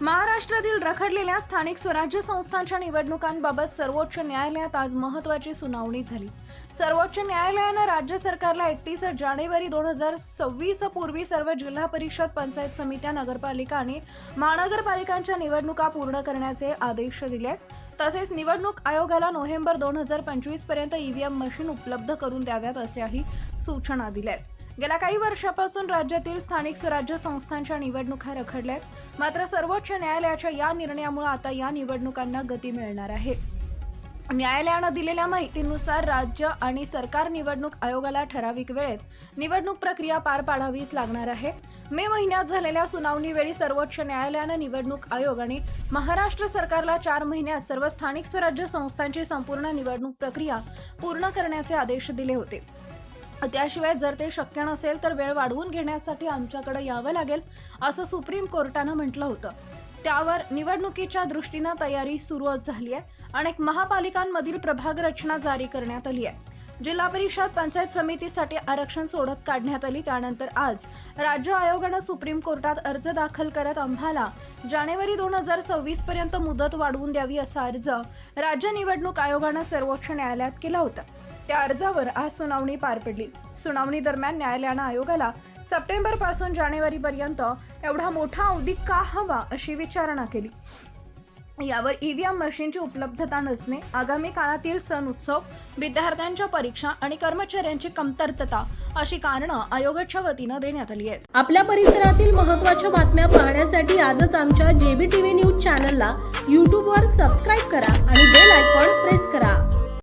महाराष्ट्रातील रखडलेल्या स्थानिक स्वराज्य संस्थांच्या निवडणुकांबाबत सर्वोच्च न्यायालयात आज महत्वाची सुनावणी झाली सर्वोच्च न्यायालयानं राज्य सरकारला एकतीस जानेवारी दोन हजार सव्वीस पूर्वी सर्व जिल्हा परिषद पंचायत समित्या नगरपालिका आणि महानगरपालिकांच्या निवडणुका पूर्ण करण्याचे आदेश दिले आहेत. तसेच निवडणूक आयोगाला नोव्हेंबर दोन हजार पंचवीसपर्यंत ईव्हीएम मशीन उपलब्ध करून द्याव्यात अशाही सूचना दिल्या आहेत गेल्या काही वर्षापासून राज्यातील स्थानिक स्वराज्य संस्थांच्या निवडणुका रखडल्या आहेत मात्र सर्वोच्च न्यायालयाच्या या निर्णयामुळे आता या निवडणुकांना गती मिळणार आहे. न्यायालयानं दिलेल्या माहितीनुसार राज्य आणि सरकार निवडणूक आयोगाला ठराविक वेळेत निवडणूक प्रक्रिया पार पाडावीच लागणार आहे. मे महिन्यात झालेल्या सुनावणीवेळी सर्वोच्च न्यायालयानं निवडणूक आयोग आणि महाराष्ट्र सरकारला चार महिन्यात सर्व स्थानिक स्वराज्य संस्थांची संपूर्ण निवडणूक प्रक्रिया पूर्ण करण्याचे आदेश दिले होते. त्याशिवाय जर ते शक्य नसेल तर वेळ वाढवून घेण्यासाठी आमच्याकडे यावं लागेल असं सुप्रीम कोर्टानं म्हटलं होतं. त्यावर निवडणुकीच्या दृष्टीनं तयारी सुरूच झाली आहे अनेक महापालिकांमधील प्रभाग रचना जारी करण्यात आली आहे. जिल्हा परिषद पंचायत समितीसाठी आरक्षण सोडत काढण्यात आली. त्यानंतर आज राज्य आयोगानं सुप्रीम कोर्टात अर्ज दाखल करत आम्हाला जानेवारी दोन हजार सव्वीस पर्यंत मुदत वाढवून द्यावी असा अर्ज राज्य निवडणूक आयोगानं सर्वोच्च न्यायालयात केला होता. त्या अर्जावर आज सुनावणी पार पडली. सुनावणी दरम्यान न्यायालयानं आयोगाला सप्टेंबरपासून जानेवारी पर्यंत एवढा मोठा अवधी का हवा अशी विचारणा केली. यावर ईव्हीएम मशीनची उपलब्धता नसणे आगामी काळातील सण उत्सव विद्यार्थ्यांच्या परीक्षा आणि कर्मचाऱ्यांची कमतरता अशी कारणं आयोगाच्या वतीनं देण्यात आली आहेत. आपल्या परिसरातील महत्त्वाच्या बातम्या पाहण्यासाठी आजच आमच्या जेबी टीव्ही न्यूज चॅनलला यूट्यूबवर सबस्क्राईब करा आणि बेल आयकॉन प्रेस करा.